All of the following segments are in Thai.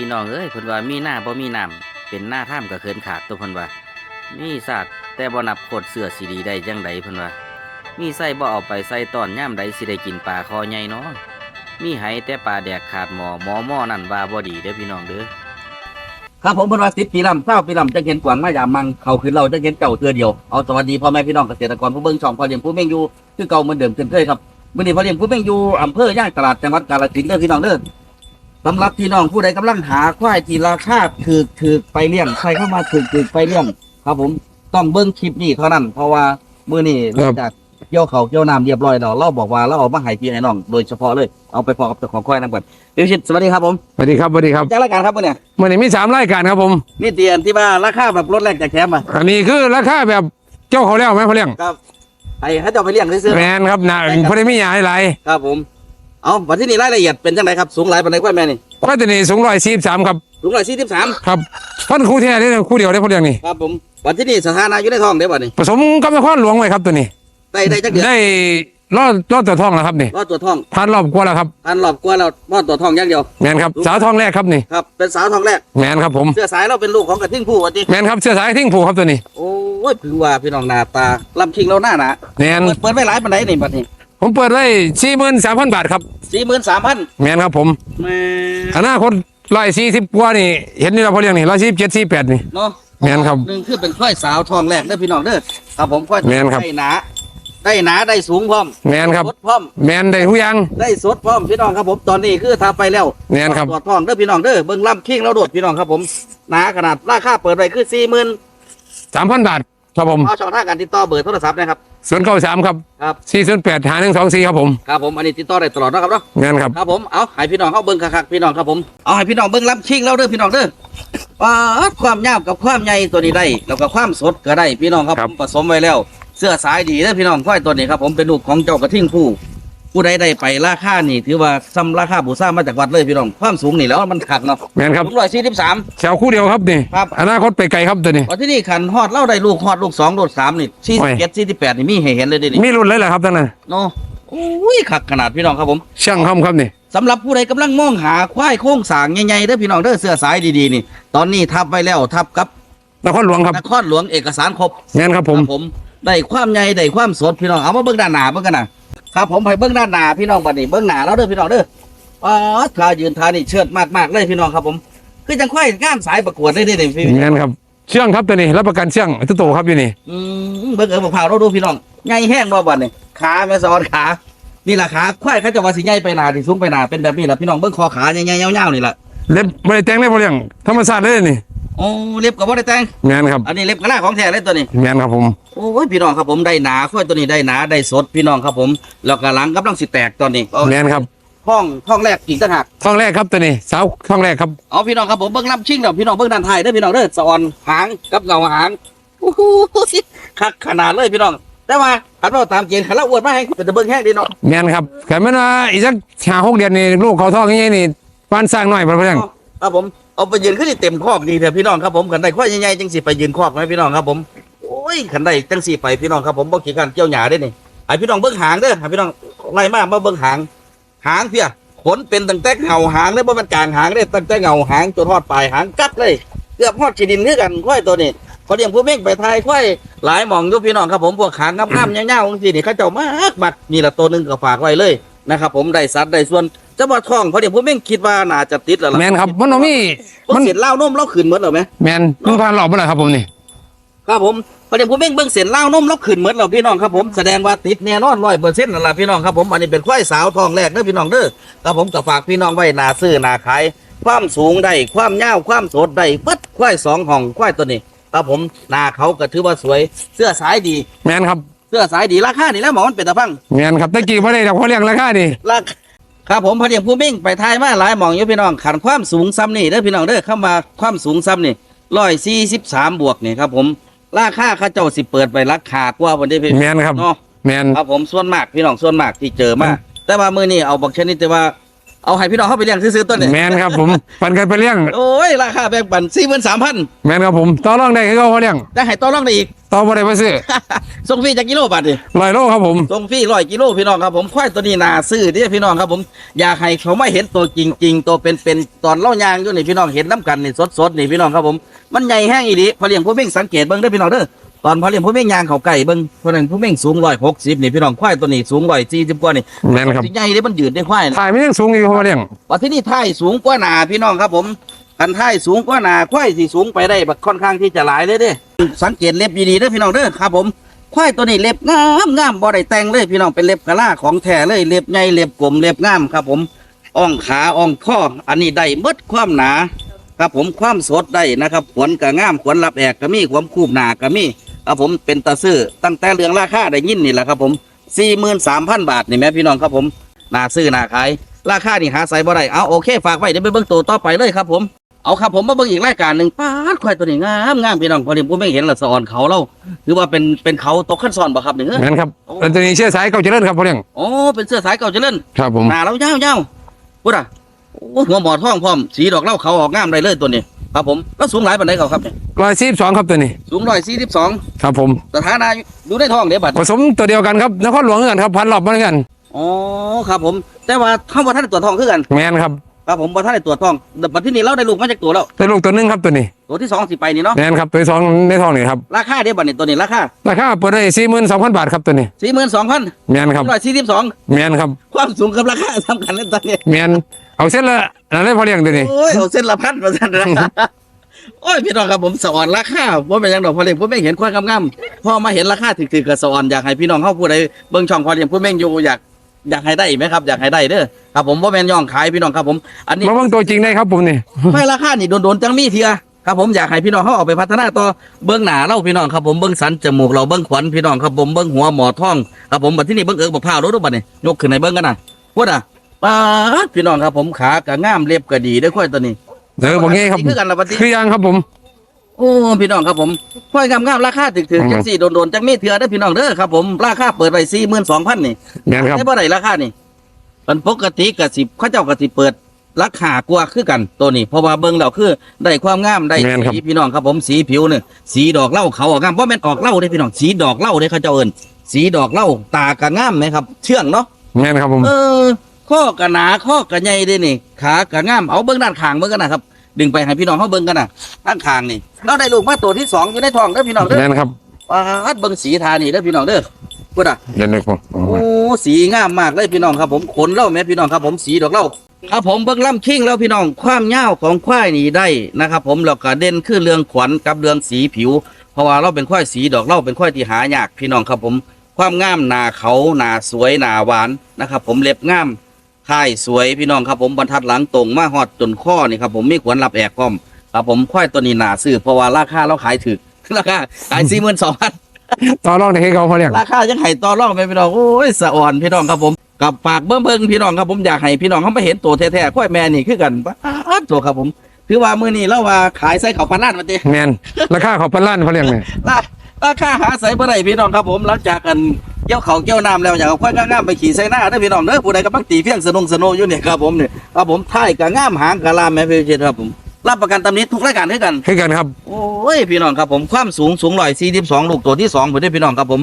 พี่น้องเอ้ยเพิ่นว่ามีหน้าบ่มีน้ำเป็นหน้าถ้ำก็เคินขาดตัวเพิ่นว่า มีศาสตร์แต่บ่นับโคตรเสือสิดีได้จังใดเพิ่นว่า มีไส้บ่เอาไปใส่ตอนย่ามใดสิได้กินปลาคอใหญ่เนาะมีไหแต่ปลาแดกขาดหมอหมอหม้อนั่นว่าบ่ดีเด้อพี่น้องเด้อครับผมเพิ่นว่าสิบปีลำเศร้าปีลำจะเห็นกวางมายามมังเขาคือเราจะเห็นเก่าเตือเดียวเอาสวัสดีพ่อแม่พี่น้องเกษตรกรผู้เบิ่งช่องพ่อเลี้ยงผู้เม่งอยู่คือเก่าเหมือนเดิมเช่นเคยครับมื้อนี้พ่อเลี้ยงผู้เม่งอยู่อำเภอย่างตลาดจังหวัดกาฬสินธุ์เด้อพี่น้องเด้อ สำหรับพี่น้องผู้ใดกำลังหาควายที่ราคาถูกถูกไปเลี้ยงใครเข้ามาถูกถูกไปเลี้ยงครับ ผมต้องเบิ่งคลิปนี้เท่านั้น เพราะว่ามื้อนี้หลังจากเกี่ยวเขาวเกี่ยวน้ำเรียบร้อยแล้วเราบอกว่าเราเอามาให้พี่ให้น้องโดยเฉพาะเลยเอาไปพอกับเจ้าของควายนํกันพี่วิชิตสวัสดีครับผมสวัสดีครับสวัสดีครับจากรายการครับมื้อนี้วันนี้มีสามรายการครับผมนี่เตียนที่ว่าราคาแบบลดแรกจากแถมอะอันนี้คือราคาแบบเจ้าเขาแล้วไหมพ่อเลี้ยงครับไอ้เขาจะเอาไปเลี้ยงซื้อแมนครับนะพอได้มีหยาหลายๆครับผม เอาวันที่นี่รายละเอียดเป็นจังไรครับสูงหลายปานใดกว่าแม่นี่ก็ตัวนี้สูงร้อยสี่สามครับสูงหลายสี่สิบสามครับพันคู่แท้นี่คู่เดียวได้พ่อเลี้ยงนี่ครับผมวันที่นี่สถานะอยู่ในท้องเด้บ่นี่ผสมกับนครหลวงไว้ครับตัวนี้ได้ได้จักเดือนได้รอดรอดตัวทองแล้วครับนี่รอดตัวท้องพันรอบกว่าแล้วครับพันรอบกว่าแล้วรอดตัวท้องอย่างเดียวแมนครับสาวทองแรกครับนี่ครับเป็นสาวท้องแรกแมนครับผมเสื้อสายเราเป็นลูกของกระทิ่งผู้วันนี้แมนครับเสื้อสายทิ้งผูกครับตัวนี้โอ้ยถือว่าพี่น้องหน้าตาลำคิงเราหน้าหนาแมนเปิดเปิดไว้หลายปานใดนี่บัดนี้ ผมเปิดไว้สี่หมื่นสามพันบาทครับ สี่หมื่นสามพันแมนครับผมแม่อนาคตร้อยสี่สิบกว่านี่เห็นนี่เราพ่อเลี้ยงนี่ร้อยสี่เจ็ดสี่แปดนี่ เนาะแม่นครับหนึ่งคือเป็นควายสาวท้องแรกเด้อพี่น้องเด้อครับผมควายแม่นครับ ได้หนาได้หนาได้สูงพร้อมแมนครับ สดพร้อม แมนได้ทุกอย่าง ได้สดพร้อมพี่น้องครับผมตอนนี้คือทำไปแล้วแม่นครับ ตรวจท้องเด้อพี่น้องเด้อเบิ่งลำคิงเราโดดพี่น้องครับผมหนาขนาดราคาเปิดไว้คือสี่หมื่นสามพันบาท ครับผมเอาช่องทางการติดต่อเบอร์โทรศัพท์นะครับศูนย์เก้าสามครับครับสี่ศูนย์แปดหาหนึ่งสองสี่ครับผมครับผมอันนี้ติดต่อได้ตลอดนะครับเนาะงานครับครับผมเอาให้พี่น้องเข้าเบิ่งคักๆพี่น้องครับผมเอาให้พี่น้องเบิ่งลำคิงเราเด้อพี่น้องเด้อว่าความยาวกับความใหญ่ตัวนี้ได้แล้วก็ความสดก็ได้พี่น้องครับครัผบมผสมไว้แล้ว เสื้อสายดีเด้อพี่น้องควายตัวนี้ครับผมเป็นลูกของเจ้ากระทิ่งผู้ ผู้ใดได้ไปราคานี่ถือว่าซ้ำราคาบูซ่ามาจากวัดเลยพี่น้องความสูงนี่แล้วมันขักเนาะงานครับ ร้อยสี่สิบสาม แถวคู่เดียวครับนี่ครับ อนาคตไปไกลครับตัวนี้วันที่นี่ขันฮอดเล่าได้ลูกฮอดลูกสองลูกสามนี่สี่โอ้สิบยเจ็ดสี่สิบแปดนี่มีให้เห็นเลยเดินี่มีรุ่นเลยเหรอครับท่านน่ะเนาะโอ้ยขักขนาดพี่น้องครับผมช่างคำครับนี่ สำหรับผู้ใดกำลังมองหาควายโค้งสร้างใหญ่ๆเด้อพี่น้องเด้อเสื้อสายดีๆนี่ ตอนนี้ทับไว้แล้วทับกับนครหลวงครับนครหลวงเอกสารครบงานครับผม ครับผมได้ความใหญ่ได้ความสดพี่น้องเอามาเบิ่งด้านหน้าเบิ่งกันนะ ครับผมให้เบิ่งด้านหน้าพี่น้องบัดนี้เบิ่งหน้าแล้วเด้อพี่น้องเด้ออ๋อท่ายืนท่านี่เชิดมากๆเลยพี่น้องครับผม คือจังควายงานสายประกวดได้เด้นี่พี่งานครับเชื่องครับตัวนี้รับประกันเชื่องทุกตัวครับอยู่นี่อืมเบิ่งเออมะพร้าวเราดูพี่น้องใหญ่แห้งบ่บัดนี่ขาแม่สอนขานี่ล่ะขาควายเขาจะว่าสิใหญ่ไปหนาสิสูงไปหนาเป็นแบบนี้ล่ะพี่น้องเบิ่งคอขาใหญ่ๆยาวๆนี่ล่ะเล็บไม่ได้แต่งได้พอเลี้ยงธรรมชาติเลยนี่ โอ้เล็บก็บ่ได้แต่งงานครับ อันนี้เล็บกระลาของแท้เลยตัวนี้งานครับผมโอ้ยพี่น้องครับผมได้หนาควายตัวนี้ได้หนาได้สดพี่น้องครับผมแล้วก็หลังกำลังสิแตกตอนนี้เอางานครับห้องห้องแรกอีกต่างหากท้องแรกครับตัวนี้สาวท้องแรกครับเอาพี่น้องครับผมเบิ้งลำชิงเดี๋ยวพี่น้องเบิ้งด้านท้ายเด้อพี่น้องเด้อสะออนหางกับเงาหางโอ้โหคักขนาดเลยพี่น้อง แต่ว่าขันเราตามเกณฑ์ขันเราอวดมาให้เป็นตะเบิ้งแห้งดีเนาะงานครับแต่ไม่ว่าอีกสักห้าหกเดือนนี่ลูกเขาท้องยังไงนี่ปานสร้างหน่อยพอเลี้ยงครับผม เอาไปยืนขึ้นที่เต็มคอกดีเถอะพี่น้องครับผมขันได้ควายใหญ่ๆจังสิไปยืนคอกไหมพี่น้องครับผมโอ้ยขันได้จังสิไปพี่น้องครับผมบ่ขี้การเกี่ยวหญ้าได้นี่ไอพี่น้องเบิ้งหางเด้อให้พี่น้องไล่มามาเบิ้งหาง หางเพียขนเป็นตั้งแต่เงาหางเลยบ่มันกลางหางเลยตั้งแต่เงาหางจนทอดปลายหางกัดเลยเกือบฮอดขีดินคือกันควายตัวนี้เขาเลี้ยงผู้เม่งไปทายควายหลายหมองอยู่พี่น้องครับผมพวกหางงามๆยาวๆจังซี่นี่เขาเจ้ามากมักนี่ละตัวหนึ่งก็ฝากไว้เลยนะครับผมได้สัตว์ได้ส่วน จะมาท่องเขาเลี้ยงผู้เม่งคิดว่าน่าจะติดแล้วล่ะแมนครับมันบ่มีมัมันนเสียนเล่าวนมเล่าขืนหมดแล้วไหมแมนมันผ่านหลอกมาแล้วครับผมนี่ครับผมเขาเลี้ยงผู้เม่งเบิ่งเสียนเล่าวนมเล่าขืนหมดแล้วพี่น้องครับผมแสดงว่าติดแน่นอนร้อยเปอร์เซ็นต์นั่นแหละพี่น้องครับผมอันนี้เป็นควายสาวทองแรกเด้อพี่น้องเด้อครับผมก็ฝากพี่น้องไว้หนาซื้อหนาขายความสูงได้ความยาวความสดได้เปิดควายสองห้องควายตัวนี้ครับผมหนาเขาก็ถือว่าสวยเสื้อสายดี แมนครับเสื้อสายดีราคานี่แล้วหมอมันเป็นตะพังแมนครับตะกี้ไม่ได้ดอกพอเลี้ยงราคานี่ราคา ครับผมพอเดียงผู้มิ่งไปทายมาหลายหมองอยู่พี่น้องขันความสูงซ้ำนี่เด้อพี่น้องเด้อเข้ามาความสูงซ้ำนี่ร้อยสี่สิบสามบวกนี่ครับผมราคาเข้าเจ้าสิเปิดไปราคากว่าวันนี้พี่แมนครับเนาะแมนครับผมส่วนมากพี่น้องส่วนมากที่เจอมาแต่ว่ามือนี้เอาบอกชนิดแต่ว่า เอาให้พี่น้องเข้าไปเลี้ยงซื้อๆต้นเนี่ยแมนครับผมปันกันไปเลี้ยงโอ้ยราคาแบ่งปันสี่หมื่นสามพันแมนครับผมต่อรองได้คือเขาเขาเลี้ยงได้ให้ต่อรองได้อีกต่อบ่ได้ไปซื้อส่งฟรีจากกิโลบาทดิร้อยโลครับผมส่งฟรีร้อยกิโลพี่น้องครับผมควายตัวนี้นาซื้อเดิพี่น้องครับผมอยากให้เขาไม่เห็นตัวจริง ๆ ตัวเป็นๆตอนเล่ายางอยู่นี่พี่น้องเห็นน้ำกันนี่สดๆนี่พี่น้องครับผมมันใหญ่แห้งอีดีพอเลี้ยงผู้เม่งสังเกตเบิ้งเด้อพี่น้องเด้อ ตอนพอเลี้ยงผู้เม่งยางเขาไก่เบิ้งเพราะนั้นผู้เม่งสูงร้อยหกสิบนี่พี่น้องควายตัวนี้สูงร้อยสี่สิบกว่านี่แมนครับ สิใหญ่ได้มันยืนได้ควายนะถ่ายไม่ยังสูงอีกเขาเลี้ยงว่าที่นี่ท้ายสูงกว่าหนาพี่น้องครับผมกันท้ายสูงกว่าหนาควายสิสูงไปได้บักค่อนข้างที่จะหลายเลยเด้สังเกตเล็บดีๆเด้อพี่น้องเด้อครับผมควายตัวนี้เล็บงามงามบ่ได้แต่งเลยพี่น้องเป็นเล็บกะลาของแท้เลยเล็บใหญ่เล็บกลมเล็บงามครับผมอ่องขาอ่องข้ออันนี้ได้หมดความหนา ครับผมความสดได้นะครับขวนกะงามขวนรับแอกก็มีความคูบหนาก็มี ครับผมเป็นตาซื้อตั้งแต่เรื่องราคาได้ยินนี่แหละครับผมสี่หมื่นสามพันบาทนี่แม่พี่น้องครับผมน่าซื้อน่าขาย ราคานี่หาใส่บ่ได้เอาโอเคฝากไว้เดี๋ยวไปเบิ่งตัวต่อไปเลยครับผมเอาครับผมมาเบิ่งอีกรายการหนึ่งป้าดควายตัวนี้งามงามพี่น้องพอดีผมไม่เห็นละสะออนเขาเล่าหรือว่าเป็นเป็นเขาตกขั้นซ้อนบ่ครับนี่เอ้ยแมนครับแล้วตัวนี้เชื่อสายเก่าเจริญครับเขาเลี้ยงโอ้เป็นเสื้อสายเก่าเจริญครับผมหน้าเรายาวยาวพูดอะโอ้ หัวหมอท้องพร้อมสีดอกเหล่าเขาออกงามได้เลยตัวนี้ครับผมแล้วสูงหลายปานใดเขาครับเนี่ยร้อยสิบสองครับตัวนี้ สูงร้อยสี่สิบสองครับผมสถานะอยู่ในท้องเดี๋ยวบัดผสมตัวเดียวกันครับนครหลวงเหมือนกันครับพันรอบเหมือนกันอ๋อครับผม แต่ว่าเข้ามาท่านได้ตรวจท้องคือกันแมนครับครับผมบ่ท่านได้ตรวจท้องแต่บัดที่นี่เราได้ลูกมาจากตัวแล้วได้ลูกตัวหนึงครับตัวนี้ตัวที่สองสิไปนี่เนาะแมนครับตัวที่สองในท้องนี่ครับราคาเดี๋ยวบัดนี้ตัวนี้ราคาราคาเปิดได้สี่หมื่นสองพันบาทครับตัวนี้สี่หมื่นสองพันแมนครับร้อยสี่สิบสองแมนครับความสูงกับราคาสำคัญเลยตอนนี้แมน เอาเส้นละนั่นเลยพอเลี้ยงตัวนี้โอ้ยเอาเส้นละพันมาสั่นนะโอ้ยพี่น้องครับผมสอนราคาว่าเป็นหยังดอกพอเลี้ยงผู้เม่งเห็นความงามๆพอมาเห็นราคาถึกๆกับสอนอยากให้พี่น้องเข้าผู้ใดเบิ่งช่องพอเลี้ยงผู้เม่งอยู่อยากอยากให้ได้ไหมครับอยากให้ได้เด้อครับผมว่าแม่นย่องขายพี่น้องครับผม อันนี้มาเบิ่งตัวจริงได้ครับผมนี่ไม่ราคานี่โดนๆจังมีเทียครับผมอยากให้พี่น้องเขาเอาไปพัฒนาต่อเบื้องหน้าเราพี่น้องครับผมเบื้องสันจมูกเราเบื้องขวัญพี่น้องครับผมเบื้องหัวหมอท้องครับผมบัดที่นี่เบื้องเอิกบักพร้าวรถบัดนี่ยกขึ้นในเบื้องกันนะพูดอะ ป้าดพี่น้องครับผมขากะง่ามเล็บกะดีได้อค่อยตัวนี้เออบอกงี้ครับคือกันละบัดนี้คือยังครับผม โอ้พี่น้องครับผมค่อยงามๆราคาถึกๆอืมจังสี่โดนๆจังมีเถื่อได้อพี่น้องเด้อครับผมราคาเปิดไปสี่หมื่นสองพันนี่แมนครับ ได้บ่ได้ราคานี่มันปกติกะสิเขาเจ้ากะสิเปิดราคากว่าคือกันตัวนี้เพราะว่าเบิ่งแล้วคือได้ความงามได้แม่นครับ สีพี่น้องครับผมสีผิวเนี่ยสีดอกเหล้าเขาออกงามเพราะแม่นออกเหล้าได้อพี่น้องสีดอกเหล้าได้อเขาเจ้าเอิ้นสีดอกเหล้าตากะงามไหมครับ เชื่องเนาะ แมนครับผม เออ ข้อกะหนาข้อกะใหญ่เด้นี่ ขากะงามเอาเบิ่งด้านข้างเบิ่งกันนะครับ ดึงไปให้พี่น้องเขาเบิ่งกันนะด้านข้างนี่เราได้ลูกมาตัวที่สองอยู่ในท้องเด้อพี่น้องเด้อแมนครับปาดเบิ่งสีทานี่เด้อพี่น้องเด้อพูดอะเดี๋ยวนึกผมโอ้สีงามมากเลยพี่น้องครับ ผมขนเล่าแม่พี่น้องครับ ผมสีดอกเล่าครับผมเบิ่งล่ำคิงแล้วพี่น้องความยาวของควายนี่ได้นะครับ ผมแล้วก็เด่นคือเรื่องขวัญกับเรื่องสีผิว เพราะว่าเราเป็นควายสีดอกเล่าเป็นควายที่หายากพี่น้องครับผม ความงามหนาเขาหนาสวยหนาหวานนะครับ ผมเล็บงาม ท้ายสวยพี่น้องครับผมบรรทัดหลังตรงมาฮอดจนข้อนี่ครับผมมีขวัญรับแอกพร้อมครับผมควายตัวนี้หนาซื้อเพราะว่าราคาเราขายถึกราคาขายสี่หมื่นสองพันต่อรองได้ให้เขาพอเลี้ยงราคายังไห้ต่อรองไปพี่น้องโอ้ยสะอ่อนพี่น้องครับผมกับปากเบิ่มเบิ่งพี่น้องครับผมอยากให้พี่น้องเขาไปเห็นตัวแท้ๆค่อยแม่นี่คือกันป๊าดตัวครับผมคือว่ามื้อนี้เราว่าขายไส้ข้าวพันล้านมาติแมนราคาเขาพันล้านพอเลี้ยงเนี่ยราราคาหาใส่บ่ได้พี่น้องครับผมหลังจากกัน เกี่ยวเขาวเกี่ยวน้ำแล้วอยากเอาควายงามๆไปขี่ใส่หน้าเด้อพี่น้องเด้อผู้ใดกำลังตีเฟียงสนุงสโนอยู่เนี่ยครับผมเนี่ยครับผมท้ายกะงามหางกะลามแม่พี่เจครับผมรับประกันตำหนิทุกรายการด้วยกันคือกันครับ โอ้ยพี่น้องครับผมความสูงสูง142ลูกตัวที่สองผมได้พี่น้องครับผม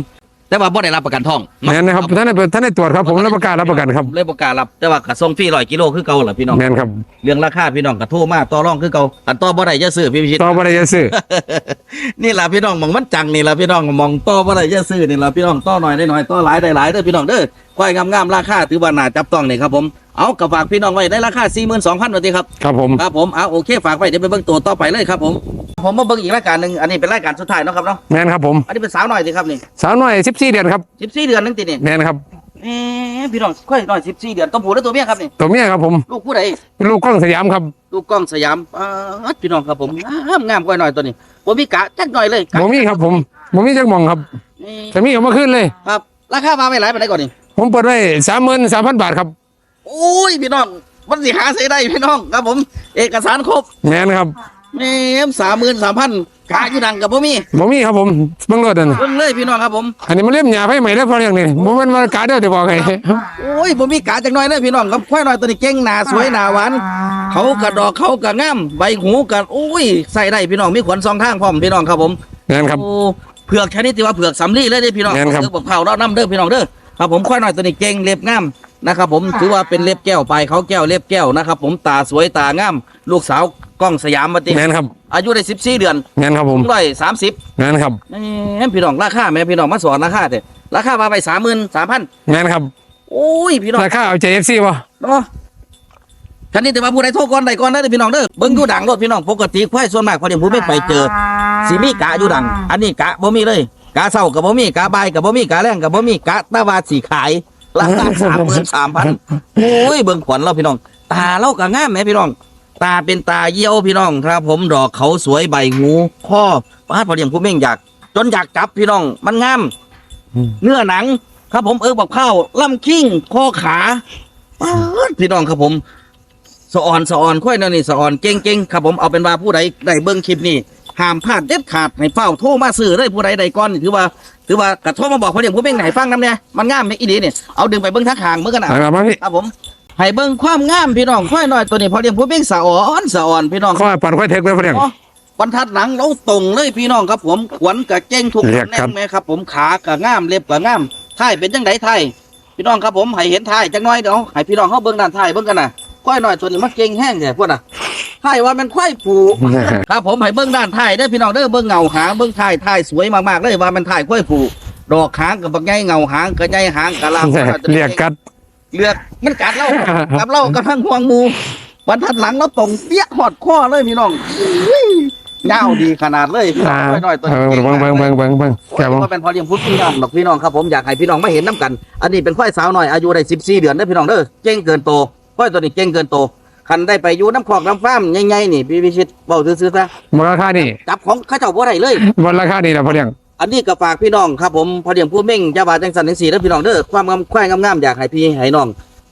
แต่ว่าบ่ได้รับประกันท่องแมนนะครับท่านได้ท่านได้ตรวจครับผมรับประกันรับประกันครับเลยประกล้าศรับแต่ว่ากระส่งฟรีร้อยกิโลคือเก่าเหรอพี่น้องแมนครับเรื่องราคาพี่น้องกระโทรมาต่อรองคือเก่าอันต่อบ่ได้จะซื้อพี่พิชิตต่อไปได้จะซื้อนี่ล่ะพี่น้องมองมันจังนี่ล่ะพี่น้องมองต่อบ่ได้จะซื้อนี่ล่ะพี่น้องต่อหน่อยได้หน่อยต่อหลายได้หลายเด้อพี่น้องเด้อควายงามๆราคาถือว่าน่าจับต้องนี่ครับผมเอากระฝากพี่น้องไว้ได้ราคา42,000บาทครับครับผมครับผมเอาโอเคฝากไว้เดี๋ยวไปเบิ่งตัวต่อไปเลยครับผม ผมมาเบิ่งอีกรายการหนึงอันนี้เป็นรายการสุดท้ายเนาะครับเนาะแมนครับผมอันนี้เป็นสาวหน่อยสิครับนี่สาวน้อยสิบสี่เดือนครับ14เดือนนึงตินี่แมนครับเอ๊ะพี่น้องควายน้อย14เดือนตัวผู้หรือตัวเมียครับนี่ตัวเมียครับผมลูกผู้ใดเป็นลูกกล้องสยามครับลูกกล้องสยามอ่าพี่น้องครับผมงามงามกว่าหน่อยตัวนี้ผมมีกะจักหน่อยเลยกะบ่มีครับผมบ่มีจักหมองครับนี่แต่มีเอามาขึ้นเลย ครับราคามาไม่หลายปานใดก่อนนี่ผมเปิดไว้สามหมื่นสามพันบาทครับโอ้ยพี่น้องมันสิหาใส่ได้พี่น้องครับผม เอกสารครบแมนครับ แม่มสามหมื่นสามพันกาอยู่ดังกับบ่มีบ่มีครับผมเบิ่งรถนั่นน่ะเบิ่งเลยพี่น้องครับผม อันนี้มันเล่มหญ้าไฟใหม่แล้วพอเลี้ยงนี่บ่แม่นว่ากาเด้อจะบอกให้โอ้ยบ่มีกาจักหน่อยเลยพี่น้องครับควายน้อยตัวนี้เก่งหน้าสวยหน้าหวานเขากระดอกเขากระง่ามใบหูกระโอ้ยใส่ได้พี่น้องมีขวัญสองข้างพร้อมพี่น้องครับผมนั่นครับ โอ้เผือกชนิดที่ว่าเผือกสำลีเลยเด้อพี่น้องแม่นครับ เผือกบอกเผาเนาะน้ำเด้อพี่น้องเด้อครับผมควายน้อยตัวนี้เก่งเล็บงามนะครับผมถือว่าเป็นเล็บแก้วไปลายเขาแก้วเล็บแก้วนะครับผมตาสวยตางามลูกสาว กล้องสยามมาติแม่นครับอายุได้14เดือนแม่นครับผมร้อยสามสิบแม่นครับแม่นพี่น้องราคาแม่พี่น้องมาสอนราคาเถอะราคามาไปสามหมื่นสามพันแม่นครับโอ้ยพี่น้องราคาเอาใจ FC บ่เนาะคันนี้แต่ว่าผู้ใดโทษก่อนใดก่อนได้อพี่น้องเด้อเบิ่งอยู่ดังรถพี่น้องปกติควายส่วนมากพอดีผมไม่ไปเจอสีมีกะอยู่ดัง อันนี้กะบ่มีเลยกะเศร้ากับบ่มีกะบ่ายกับบ่มีกะแรงกับบ่มีกะตาวาสีขายราคาสามหมื่นสามพันโอ้ยเบิ่งขวัญเราพี่น้องตาเราก็งามแหมพี่น้อง ตาเป็นตาเยี่ยวพี่น้องครับ ผมดอกเขาสวยใบงูข้อป้าดพอดีผมเองอยาก จนอยากจับพี่น้อง มันงามอืมเนื้อหนัง ครับผมเออบอกข้าวล่ำคิ้งข้อขาป๊าดพี่น้องครับผมสะออนสะออนค่อยนั่นนี่สะออนเก่งเก่งครับผมเอาเป็นว่าผู้ใดได้เบิ้งคลิปนี้ห้ามพลาดเด็ดขาดให้เฝ้าโทรมาซื้อเลยผู้ใดใดก่อนนี่ถือว่าถือว่ากระโทรมาบอกคนเดียวผู้เบ่งไหนฟังน้ำเนี่ยมันงามไหมอีดีเนี่ยเอาดึงไปเบิ้งทักหางเมื่อกันนะเอามาพี่ครับผม ให้เบิ้งความงามพี่น้องค่อยหน่อยตัวนี้พอเรียงผู้เบ่งสะออนสะออนพี่น้องข้อปั่นข้อเทคเลยพอเลี้ยงอ๋อบรรทัดหลังเราตรงเลยพี่น้องครับผมขวัญกับเจ้งทุกเรียกแน่ครับงไหมครับ ผมขากับง่ามเล็บกับง่ามท้ายเป็นจังไดท้ายพี่น้องครับผมให้เห็นท้ายจังน้อยเดี๋ยวให้พี่น้องเข้าเบิ้งด้านท้ายเบิ้งกันนะควายหน่อยตัวนี้มันเก่งแห้งแท้พวกน่ะท้ายว่ามันควายผูครับผมให้เบิ้งด้านท้ายได้อพี่น้องเด้อเบิ้งเงาหางเบิ้งท้ายท้ายสวยมากๆเลยว่ามันท้ายควายผูดอกหางกับบักใหญ่เงาหางกับใหญ่หางกับลามเรียกกัด เลือกมันกัดเรากับเรากระทั่งห่วงหมูบรรทัดหลังเราตรงเปี้ยหอดข้อเลยพี่น้องอุ้ยเงาดีขนาดเลยพี่น้องอ่าน้อยๆตัวเอนี้อเบิ่งเบิ่งเบิ่งเบิ่งเบิ่งแค่บ่ก็เป็นพอเลี้ยงพุทธพี่น้องดอกพี่น้องครับผมอยากให้พี่น้องมาเห็นน้ำกัน อันนี้เป็นควายสาวหน่อยอายุได้14เดือนได้อพี่น้องเด้อเก่งเกินโตควายตัวนี้เก่งเกินโตคันได้ไปอยู่น้ำคอกน้ำฟ้าร์มใหญ่ๆนี่พี่พิชิตเบาซื้อๆซะบ่ราคานี่จับของเข้าเจ้าบ่ได้เลยบ่ราคานี่ล่ะพอเลี้ยง อันนี้ก็ฝากพี่น้องครับผมพอเดียงผู้เม่งยาบาจังสันจังสีแล้วพี่น้องเด้อความงามควายงามๆอยากให้พี่ให้น้อง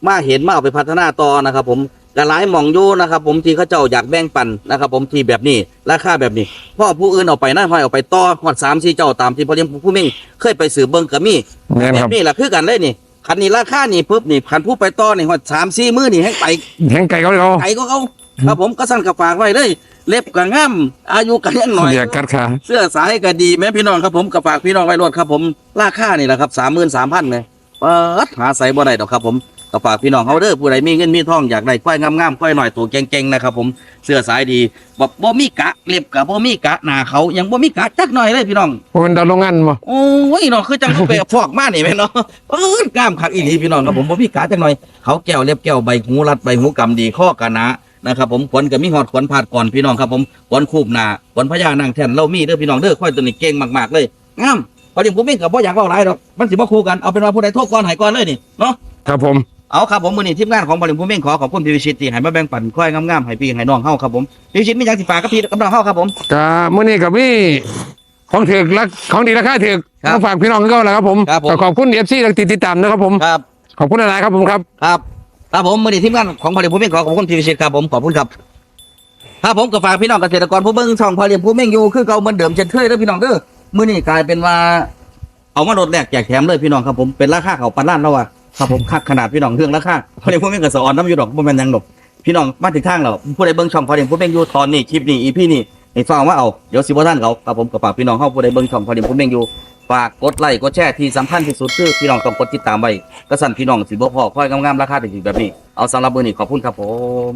มาเห็นมาเอาไปพัฒนาต่อนะครับผมกระหลายหมองอยู่นะครับผมที่เขาเจ้าอยากแบ่งปันนะครับผมที่แบบนี้ราคาแบบนี้พ่อผู้อื่นเอาไปน่าห้อยเอาไปต่อหอดสามสี่เจ้าตามที่พอเดียงผู้เม่งเคยไปสืบเบิ้งก็มีแม่นแบครับบนี้แหละคือกันเลยนี่คันนี้ราคานี่ปุ๊บนี่คันผู้ไปต่อนี่หอดสามสี่มื้อนี่ให้ไป แห้งไก่เขาเขา ไก่ก็เขาครับผมก็สั่นกับฝากไว้เลย เล็บก็งามอายุก็ยังหน่อยเรียกกัดขาเสื้อสายก็ดีแม่พี่น้องครับผมกับฝากพี่น้องไว้รถครับผมราคานี่แหละครับสามหมื่นสามพันเลยเปิดหาใส่บ่ได้ดอกครับผมกับฝากพี่น้องเขาเด้อผู้ใดมีเงินมีทองอยากได้ควายงามๆควายหน่อยตัวเก่งๆนะครับผมเสื้อสายดีบ่บ่มีกะเล็บกับบ่มีกะหน้าเขายังบ่มีกะจักหน่อยเลยพี่น้องบ่แม่นดาวโรงงานบ่ โอ้ยเนาะคือจังเขาไปฟอกมานี่แม่เนาะเปิดกล้ามคักอีหลีพี่น้องครับผมบ่มีกะจักหน่อย เขาแก้วเล็บแก้วใบหูรัดใบหูกำดีข้อกะหนา นะครับผมขวัญก็มีหอดขวัญผาดก่อนพี่น้องครับผมขวัญคูบหนาขวัญพญานางแท่นเรามีเด้อพี่น้องเด้อควายตัวนี้เก่งมากๆเลยงามพอดีผมเองกับบ่อยากเว้าหลายดอกมันสิบ่คู่กันเอาเป็นว่าผู้ใดโทษก่อนให้ก่อนเลยนี่เนาะครับผมเอาครับผมมื้อนี้ทีมงานของบริษัทผมเองขอขอบคุณพี่วิชิตที่ให้มาแบ่งปันควายงามๆให้พี่ให้น้องเฮาครับผมพี่วิชิตมีหยังสิฝากกับพี่กับน้องเฮาครับผมก็มื้อนี้ก็มีของถึกรักของดีราคาถึกครับมาฝากพี่น้องก็แล้วครับผมครับผมก็ขอบคุณ FC ที่ติดตามนะครับผมครับขอบคุณหลายๆครับผมครับครับ ครับผมมือนี้ทีมงานของบริษัทผมเองขอขอบคุณพี่วิชิตครับผมขอบคุณครับครับผมก็ฝากพี่น้องเกษตรกรผู้เบิ่งช่องพอเลี้ยงผู้เม่งอยู่คือเก่าเหมือนเดิมเช่นเคยเด้อพี่น้องเด้อมื้อนี้กลายเป็นว่าเอามาลดแลกแจกแถมเลยพี่น้องครับผมเป็นราคาเขาปันล้านแล้วอะครับผมคักขนาดพี่น้องเรื่องราคาพอเลี้ยงผู้เม่งกับสอนน้ำอยู่ดอกบ่แม่นยังดอกพี่น้องมาถึงทางแล้วผู้ใดเบิ่งช่องพอเลี้ยงผู้เม่งอยู่ตอนนี้คลิปนี้อีพี่นี้ ให้ฟังว่าเอาเดี๋ยวสิบ่ท่านเขาครับผมกับฝากพี่น้องเฮาผู้ใดเบิ่งช่องพอดีผมเม่งอยู่ฝากกดไลค์กดแชร์ที่สำคัญที่สุดคือพี่น้องต้องกดติดตามไว้ก็สั่นพี่น้องสิบ่พอค่อยงามๆราคาดีๆแบบนี้เอาสำหรับมือนี้ขอบคุณครับผม